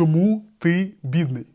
Чому ти бідний?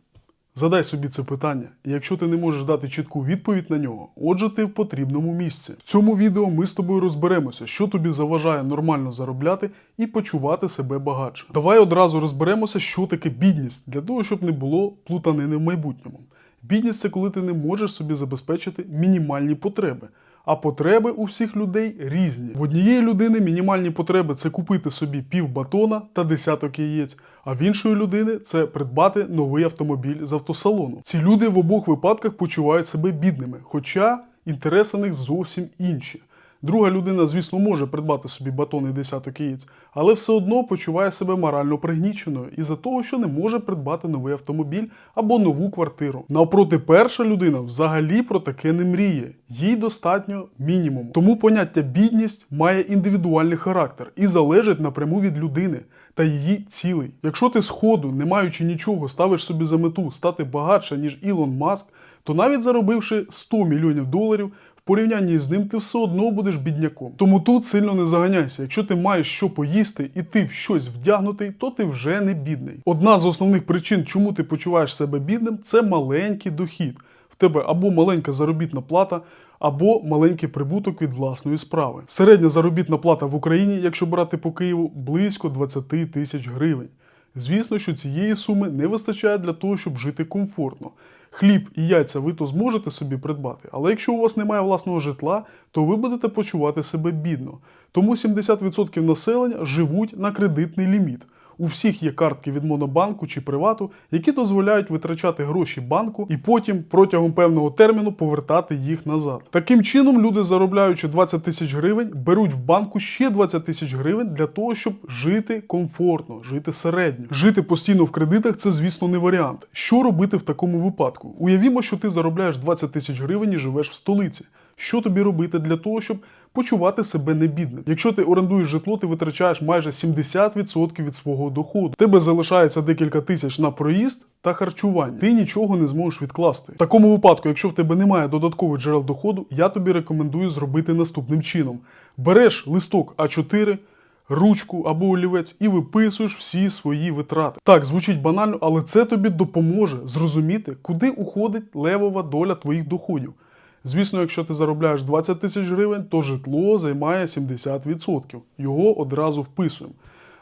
Задай собі це питання, і якщо ти не можеш дати чітку відповідь на нього, отже, ти в потрібному місці. В цьому відео ми з тобою розберемося, що тобі заважає нормально заробляти і почувати себе багатше. Давай одразу розберемося, що таке бідність, для того, щоб не було плутанини в майбутньому. Бідність це коли ти не можеш собі забезпечити мінімальні потреби. А потреби у всіх людей різні. В однієї людини мінімальні потреби це купити собі пів батона та десяток яєць, а в іншої людини це придбати новий автомобіль з автосалону. Ці люди в обох випадках почувають себе бідними, хоча інтереси них зовсім інші. Друга людина, звісно, може придбати собі батон і десяток яєць, але все одно почуває себе морально пригніченою із-за того, що не може придбати новий автомобіль або нову квартиру. Навпроти, перша людина взагалі про таке не мріє, їй достатньо мінімуму. Тому поняття бідність має індивідуальний характер і залежить напряму від людини та її цілей. Якщо ти сходу, не маючи нічого, ставиш собі за мету стати багатше, ніж Ілон Маск, то навіть заробивши 100 мільйонів доларів, порівнянні з ним ти все одно будеш бідняком. Тому тут сильно не заганяйся. Якщо ти маєш що поїсти і ти в щось вдягнутий, то ти вже не бідний. Одна з основних причин, чому ти почуваєш себе бідним, це маленький дохід. В тебе або маленька заробітна плата, або маленький прибуток від власної справи. Середня заробітна плата в Україні, якщо брати по Києву, близько 20 тисяч гривень. Звісно, що цієї суми не вистачає для того, щоб жити комфортно. Хліб і яйця ви то зможете собі придбати, але якщо у вас немає власного житла, то ви будете почувати себе бідно. Тому 70% населення живуть на кредитний ліміт. У всіх є картки від Монобанку чи привату, які дозволяють витрачати гроші банку і потім протягом певного терміну повертати їх назад. Таким чином, люди, заробляючи 20 тисяч гривень, беруть в банку ще 20 тисяч гривень для того, щоб жити комфортно, жити середньо. Жити постійно в кредитах це, звісно, не варіант. Що робити в такому випадку? Уявімо, що ти заробляєш 20 тисяч гривень і живеш в столиці. Що тобі робити для того, щоб почувати себе не бідним? Якщо ти орендуєш житло, ти витрачаєш майже 70% від свого доходу. Тебе залишається декілька тисяч на проїзд та харчування. Ти нічого не зможеш відкласти. В такому випадку, якщо в тебе немає додаткових джерел доходу, я тобі рекомендую зробити наступним чином: береш листок А4. Ручку або олівець і виписуєш всі свої витрати. Так, звучить банально, але це тобі допоможе зрозуміти, куди уходить левова доля твоїх доходів. Звісно, якщо ти заробляєш 20 тисяч гривень, то житло займає 70%. Його одразу вписуємо.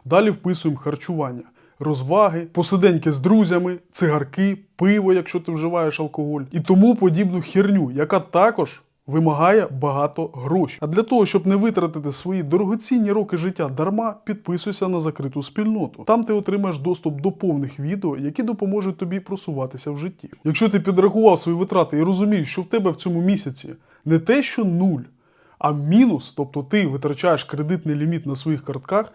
Далі вписуємо харчування, розваги, посиденьки з друзями, цигарки, пиво, якщо ти вживаєш алкоголь, і тому подібну херню, яка також вимагає багато грошей. А для того, щоб не витратити свої дорогоцінні роки життя дарма, підписуйся на закриту спільноту. Там ти отримаєш доступ до повних відео, які допоможуть тобі просуватися в житті. Якщо ти підрахував свої витрати і розумієш, що в тебе в цьому місяці не те, що нуль, а мінус, тобто ти витрачаєш кредитний ліміт на своїх картках.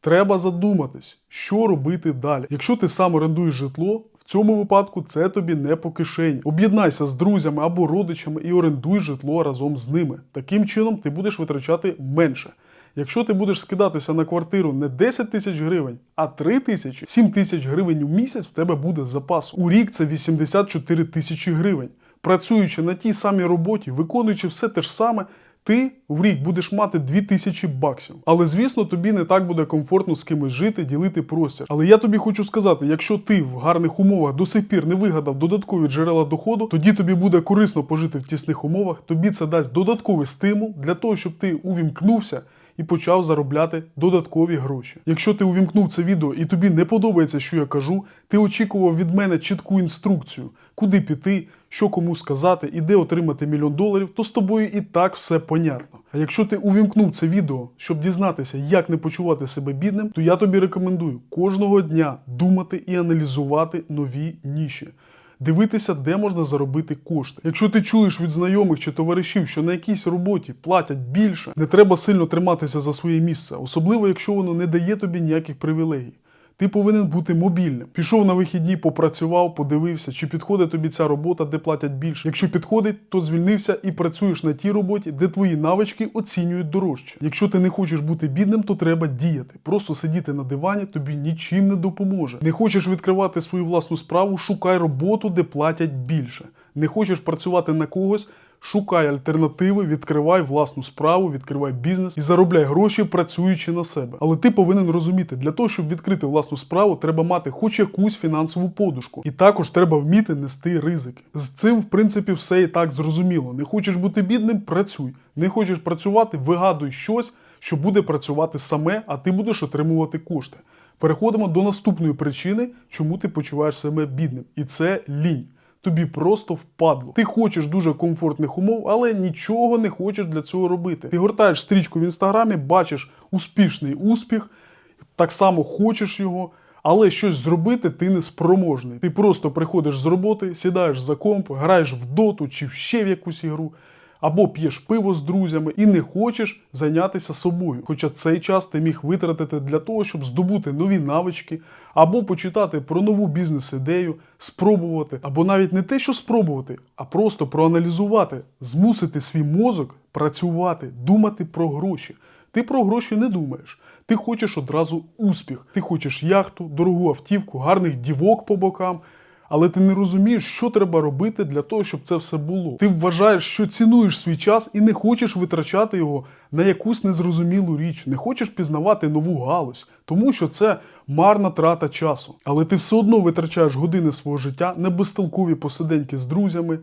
Треба задуматись, що робити далі. Якщо ти сам орендуєш житло, цьому випадку це тобі не по кишені. Об'єднайся з друзями або родичами і орендуй житло разом з ними. Таким чином ти будеш витрачати менше. Якщо ти будеш скидатися на квартиру не 10 тисяч гривень, а 3 тисячі, 7 тисяч гривень у місяць в тебе буде запас. У рік це 84 тисячі гривень. Працюючи на тій самій роботі, виконуючи все те ж саме, ти в рік будеш мати 2000 баксів. Але звісно, тобі не так буде комфортно з кимось жити, ділити простір. Але я тобі хочу сказати, якщо ти в гарних умовах до сих пір не вигадав додаткові джерела доходу, тоді тобі буде корисно пожити в тісних умовах. Тобі це дасть додатковий стимул для того, щоб ти увімкнувся. І почав заробляти додаткові гроші. Якщо ти увімкнув це відео і тобі не подобається, що я кажу, ти очікував від мене чітку інструкцію, куди піти, що кому сказати і де отримати мільйон доларів, то з тобою і так все понятно. А якщо ти увімкнув це відео, щоб дізнатися, як не почувати себе бідним, то я тобі рекомендую кожного дня думати і аналізувати нові ніші. Дивитися, де можна заробити кошти. Якщо ти чуєш від знайомих чи товаришів, що на якійсь роботі платять більше, не треба сильно триматися за своє місце, особливо якщо воно не дає тобі ніяких привілегій. Ти повинен бути мобільним. Пішов на вихідні, попрацював, подивився, чи підходить тобі ця робота, де платять більше. Якщо підходить, то звільнився і працюєш на тій роботі, де твої навички оцінюють дорожче. Якщо ти не хочеш бути бідним, то треба діяти. Просто сидіти на дивані тобі нічим не допоможе. Не хочеш відкривати свою власну справу, шукай роботу, де платять більше. Не хочеш працювати на когось. Шукай альтернативи, відкривай власну справу, відкривай бізнес і заробляй гроші, працюючи на себе. Але ти повинен розуміти, для того, щоб відкрити власну справу, треба мати хоч якусь фінансову подушку. І також треба вміти нести ризики. З цим, в принципі, все і так зрозуміло. Не хочеш бути бідним, працюй. Не хочеш працювати, вигадуй щось, що буде працювати саме, а ти будеш отримувати кошти. Переходимо до наступної причини, чому ти почуваєш себе бідним, і це лінь. Тобі просто впадло. Ти хочеш дуже комфортних умов, але нічого не хочеш для цього робити. Ти гортаєш стрічку в інстаграмі, бачиш успішний успіх, так само хочеш його, але щось зробити ти не спроможний. Ти просто приходиш з роботи, сідаєш за комп, граєш в доту чи ще в якусь ігру. Або п'єш пиво з друзями і не хочеш зайнятися собою. Хоча цей час ти міг витратити для того, щоб здобути нові навички, або почитати про нову бізнес-ідею, спробувати, або навіть не те, що спробувати, а просто проаналізувати, змусити свій мозок працювати, думати про гроші. Ти про гроші не думаєш. Ти хочеш одразу успіх. Ти хочеш яхту, дорогу автівку, гарних дівок по бокам. Але ти не розумієш, що треба робити для того, щоб це все було. Ти вважаєш, що цінуєш свій час і не хочеш витрачати його на якусь незрозумілу річ, не хочеш пізнавати нову галузь, тому що це марна трата часу. Але ти все одно витрачаєш години свого життя на безтолкові посиденьки з друзями,